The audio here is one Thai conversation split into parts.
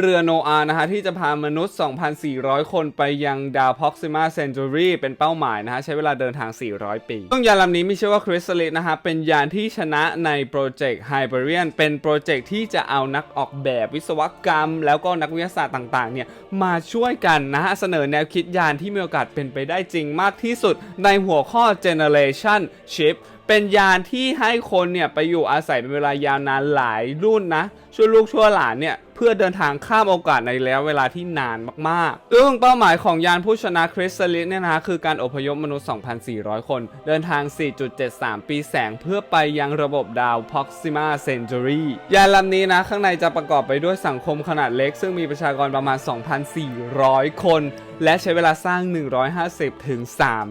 เรือโนอาห์นะฮะที่จะพามนุษย์ 2,400 คนไปยังดาวพ็อกซิมาเซนจูรีเป็นเป้าหมายนะฮะใช้เวลาเดินทาง 400 ปีซึ่งยานลำนี้มีชื่อว่าคริสตัลิสนะฮะเป็นยานที่ชนะในโปรเจกต์ไฮเ e รียนเป็นโปรเจกต์ที่จะเอานักออกแบบวิศวกรรม แล้วก็นักวิทยาศาสตร์ต่างๆเนี่ยมาช่วยกันนะฮะเสนอแนวคิดยานที่มีโอกาสเป็นไปได้จริงมากที่สุดในหัวข้อ Generation Ship เป็นยานที่ให้คนเนี่ยไปอยู่อาศัยเป็นเวลายาวนานหลายรุ่นนะช่วยลูกช่วยหลานเนี่ยเพื่อเดินทางข้ามโอกาสในระยะเวลาที่นานมากๆซึ่งเป้าหมายของยานผู้ชนะคริสตัลิสเนี่ยนะคือการอพยพมนุษย์ 2,400 คน เดินทาง 4.73 ปีแสงเพื่อไปยังระบบดาว Proxima Centauri ยานลำนี้นะข้างในจะประกอบไปด้วยสังคมขนาดเล็ก ซึ่งมีประชากรประมาณ 2,400 คน และใช้เวลาสร้าง 150 ถึง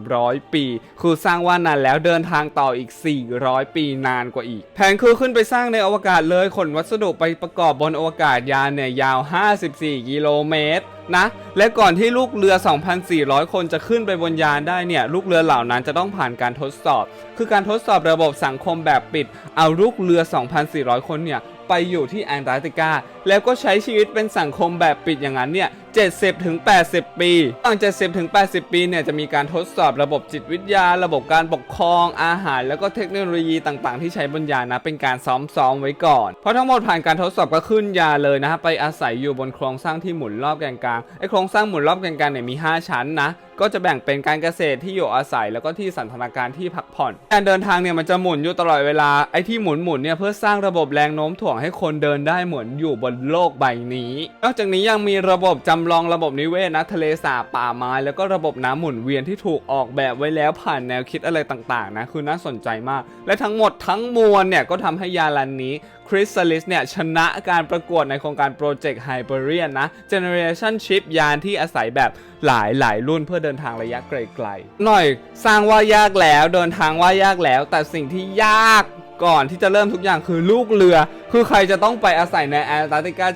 300 ปี คือสร้างว่านานแล้วเดินทางต่ออีก 400 ปีนานกว่าอีก แผนคือขึ้นไปสร้างในอวกาศเลยขนวัสดุไปประกอบบนอวกาศยานเนี่ยยาว 54 กิโลเมตรนะ และก่อนที่ลูกเรือ 2,400 คนจะขึ้นไปบนยานได้เนี่ยลูกเรือเหล่านั้นจะต้องผ่านการทดสอบ คือการทดสอบระบบสังคมแบบปิด เอาลูกเรือ 2,400 คนเนี่ยไปอยู่ที่แอนตาร์กติกา แล้วก็ใช้ชีวิตเป็นสังคมแบบปิดอย่างนั้นเนี่ย 70ถึง80 ปีหลัง70ถึง80 ปีเนี่ยจะมีการทดสอบระบบจิตวิทยา ระบบการปกครองอาหาร แล้วก็เทคโนโลยีต่างๆ ที่ใช้บนยานะเป็นการซ้อมๆไว้ก่อน เพราะทั้งหมดผ่านการทดสอบก็ขึ้นยานเลยนะฮะไปอาศัยอยู่บนโครงสร้างที่หมุนรอบแกนกลางไอโครงสร้างหมุนรอบแกนกลางเนี่ยมี 5 ชั้นนะก็จะแบ่งเป็นการเกษตรที่อยู่อาศัยแล้วก็ที่สันทนาการที่พักผ่อน การเดินทางเนี่ยมันจะหมุนอยู่ตลอดเวลาไอ้ที่หมุนหมุนเนี่ยเพื่อสร้างระบบแรงโน้มถ่วงให้คนเดินได้เหมือนอยู่บนโลกใบนี้ นอกจากนี้ยังมีระบบจำลองระบบนิเวศนะทะเลสาบป่าไม้ แล้วก็ระบบน้ำหมุนเวียนที่ถูกออกแบบไว้แล้วผ่านแนวคิดอะไรต่างๆนะคือน่าสนใจมาก และทั้งหมดทั้งมวลเนี่ยก็ทำให้ยานลันนี้คริส a ลิสเนี่ยชนะการประกวดในโครงการโปรเจกต์ไฮเ e รียนนะ Generation Ship ยานที่อาศัยแบบหลายหลายรุ่นเพื่อเดินทางระยะไกลๆ หน่อยสร้างว่ายากแล้วเดินทางว่ายากแล้ว แต่สิ่งที่ยาก ก่อนที่จะเริ่มทุกอย่างคือลูกเรือ คือใครจะต้องไปอาศัยในแอนตาร์กติกา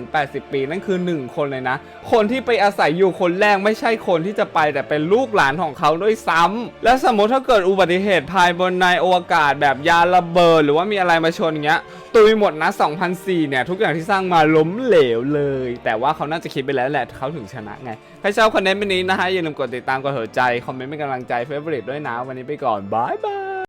70-80 ปี นั่นคือ 1 คนเลยนะ คนที่ไปอาศัยอยู่คนแรกไม่ใช่คนที่จะไปแต่เป็นลูกหลานของเขาด้วยซ้ำและสมมติถ้าเกิดอุบัติเหตุภายบนในอวกาศแบบยานระเบิด หรือว่ามีอะไรมาชนอย่างเงี้ยตุยหมดนะ2004เนี่ยทุกอย่างที่สร้างมาล้มเหลวเลย แต่ว่าเขาน่าจะคิดไปแล้วแหละเขาถึงชนะไงใครชอบคอนเทนต์วันนี้นะฮะอย่าลืมกดติดตามกดหัวใจคอมเมนต์เป็นกำลังใจเฟเวอร์ด้วยนะวันนี้ไปก่อนบายบาย